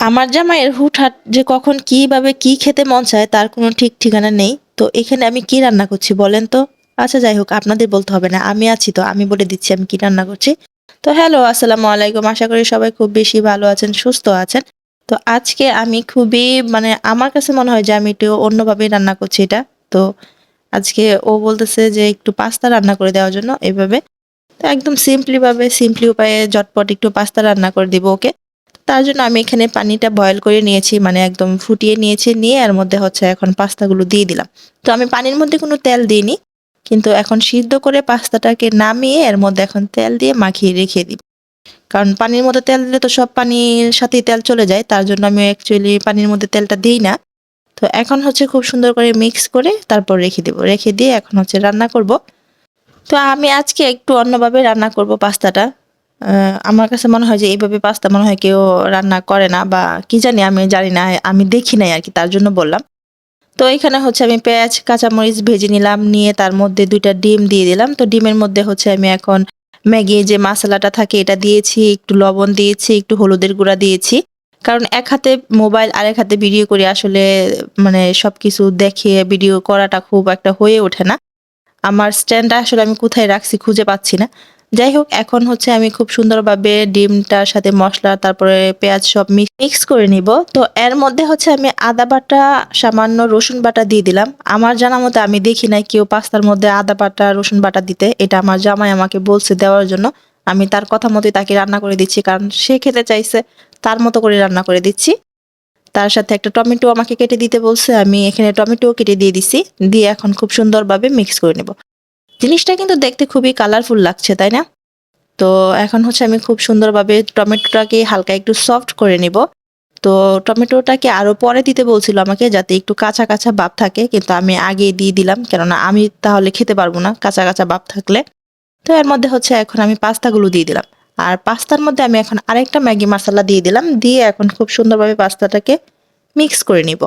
আমার জামাইয়ের হুটহাট যে কখন কীভাবে কি খেতে মন চায় তার কোনো ঠিক ঠিকানা নেই। তো এখানে আমি কি রান্না করছি বলেন তো? আচ্ছা যাই হোক, আপনাদের বলতে হবে না। আমি আছি তো, আমি বলে দিচ্ছি আমি কি রান্না করছি। তো হ্যালো, আসসালামু আলাইকুম। আশা করি সবাই খুব বেশি ভালো আছেন, সুস্থ আছেন। তো আজকে আমি খুবই মানে আমার কাছে মনে হয় যে আমি একটু অন্যভাবে রান্না করছি এটা। তো আজকে ও বলতেছে যে একটু পাস্তা রান্না করে দেওয়ার জন্য এভাবে। তো একদম সিম্পলিভাবে সিম্পলি উপায়ে ঝটপট একটু পাস্তা রান্না করে দিব ওকে। তার জন্য আমি এখানে পানিটা বয়েল করে নিয়েছি মানে একদম ফুটিয়ে নিয়েছি, নিয়ে এর মধ্যে হচ্ছে এখন পাস্তাগুলো দিয়ে দিলাম। তো আমি পানির মধ্যে কোনো তেল দিইনি, কিন্তু এখন সিদ্ধ করে পাস্তাটাকে নামিয়ে এর মধ্যে এখন তেল দিয়ে মাখিয়ে রেখে দিই। কারণ পানির মধ্যে তেল দিলে তো সব পানির সাথেই তেল চলে যায়, তার জন্য আমি অ্যাকচুয়ালি পানির মধ্যে তেলটা দিই না। তো এখন হচ্ছে খুব সুন্দর করে মিক্স করে তারপর রেখে দেবো, রেখে দিয়ে এখন হচ্ছে রান্না করব। তো আমি আজকে একটু অন্যভাবে রান্না করব পাস্তাটা। আমার কাছে মনে হয় যে এইভাবে পাস্তা মনে হয় কেউ রান্না করে না বা কি জানি, আমি জানি না, আমি দেখি নাই আর কি, তার জন্য বললাম। তো এখানে হচ্ছে আমি পেঁয়াজ, কাঁচামরিচ ভেজে নিলাম, নিয়ে তার মধ্যে দুইটা ডিম দিয়ে দিলাম। তো ডিমের মধ্যে হচ্ছে আমি এখন ম্যাগি, যে মশলাটা থাকে এটা দিয়েছি, একটু লবণ দিয়েছি, একটু হলুদের গুঁড়া দিয়েছি। কারণ এক হাতে মোবাইল আর এক হাতে ভিডিও করে, আসলে মানে সব কিছু দেখে ভিডিও করাটা খুব একটা হয়ে ওঠে না। আমার স্ট্যান্ডটা আসলে আমি কোথায় রাখছি খুঁজে পাচ্ছি না। যাই হোক, এখন হচ্ছে আমি খুব সুন্দরভাবে ডিমটার সাথে মশলা, তারপরে পেঁয়াজ সব মিক্স করে নিব। তো এর মধ্যে হচ্ছে আমি আদা বাটা, সামান্য রসুন বাটা দিয়ে দিলাম। আমার জানা মতে আমি দেখি নাই কেউ পাস্তার মধ্যে আদা বাটা, রসুন বাটা দিতে। এটা আমার জামাই আমাকে বলছে দেওয়ার জন্য। আমি তার কথা মতোই তাকে রান্না করে দিচ্ছি, কারণ সে খেতে চাইছে, তার মতো করে রান্না করে দিচ্ছি। তার সাথে একটা টমেটো আমাকে কেটে দিতে বলছে, আমি এখানে টমেটো কেটে দিয়ে দিছি, দিয়ে এখন খুব সুন্দরভাবে মিক্স করে নেব। জিনিসটা কিন্তু দেখতে খুবই কালারফুল লাগছে, তাই না? তো এখন হচ্ছে আমি খুব সুন্দরভাবে টমেটোটাকে হালকা একটু সফট করে নিব। তো টমেটোটাকে আরও পরে দিতে বলছিল আমাকে যাতে একটু কাঁচা কাঁচা ভাব থাকে, কিন্তু আমি আগে দিয়ে দিলাম, কেননা আমি তাহলে খেতে পারব না কাঁচা কাঁচা ভাব থাকলে। তো এর মধ্যে হচ্ছে এখন আমি পাস্তাগুলো দিয়ে দিলাম। আর পাস্তার মধ্যে আমি এখন আরেকটা ম্যাগি মশলা দিয়ে দিলাম, দিয়ে এখন খুব সুন্দরভাবে পাস্তাটাকে মিক্স করে নিব।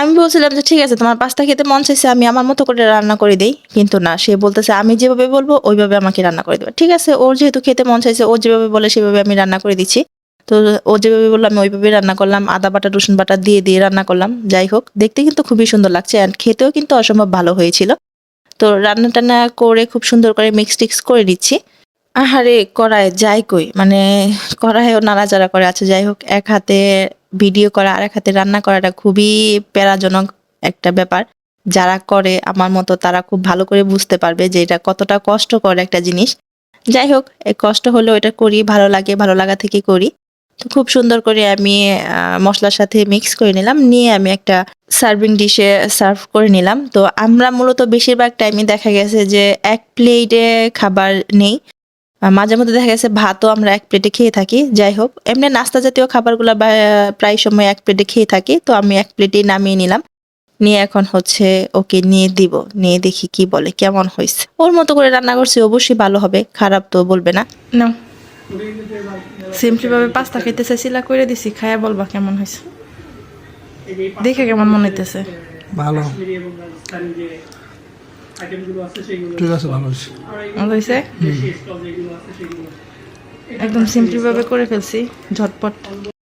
আমি বলছিলাম যে, ঠিক আছে, তোমার পাস্তা খেতে মন চাইছে, আমি আমার মতো করে রান্না করে দিই। কিন্তু না, সে বলতেছে, আমি যেভাবে বলব, ওইভাবে আমাকে রান্না করে দেবে। ঠিক আছে, ওর যেহেতু খেতে মন চাইছে, ও যেভাবে বলে, সেভাবে আমি রান্না করে দিচ্ছি। তো ও যেভাবে বলল, আমি ওইভাবে রান্না করলাম, আদা বাটা, রসুন বাটা দিয়ে দিয়ে রান্না করলাম। যাই হোক, দেখতে কিন্তু খুবই সুন্দর লাগছে অ্যান্ড খেতেও কিন্তু অসম্ভব ভালো হয়েছিল। তো রান্না টান্না করে, খুব সুন্দর করে মিক্স টিক্স করে নিচ্ছি। আহারে কড়ায় যাই কই। মানে কড়াইও নাড়াচাড়া করে। আছে যাই হোক, এক হাতে ভিডিও করা আর এক হাতে রান্না করাটা খুবই প্যারাজনক একটা ব্যাপার। যারা করে, আমার মতো তারা খুব ভালো করে বুঝতে পারবে যে এটা কতটা কষ্টকর একটা জিনিস। যাই হোক কষ্ট হলেও এটা করি, ভালো লাগে, ভালো লাগা থেকে করি। তো খুব সুন্দর করে আমি মশলার সাথে মিক্স করে নিলাম। নিয়ে আমি একটা সার্ভিং ডিশে সার্ভ করে নিলাম। তো আমরা মূলত বেশিরভাগ টাইমে দেখা গেছে যে এক প্লেটে খাবার নেই। মাঝে মধ্যে দেখা গেছে ভাতও আমরা এক প্লেটে খেয়ে থাকি। যাই হোক এমনি নাস্তা জাতীয় খাবারগুলো বা- প্রায় সময় এক প্লেটে খেয়ে থাকি তো আমি এক প্লেটেই নামিয়ে নিলাম। নিয়ে এখন হচ্ছে ওকে নিয়ে দিব নিয়ে দেখি কি বলে কেমন হয়েছে। ওর মতো করে রান্না করছি অবশ্যই ভালো হবে খারাপ তো বলবে না। না সিম্পলি ভাবে পাস্তা খেতে চাইছিলা করে দিছি খায়া বলবা কেমন হয়েছে। দেখে কেমন মনে হইতেছে। ভালো। ঠিক আছে ভালো হয়েছে। ভালো হয়েছে? একদম সিম্পলিভাবে করে ফেলছি ঝটপট।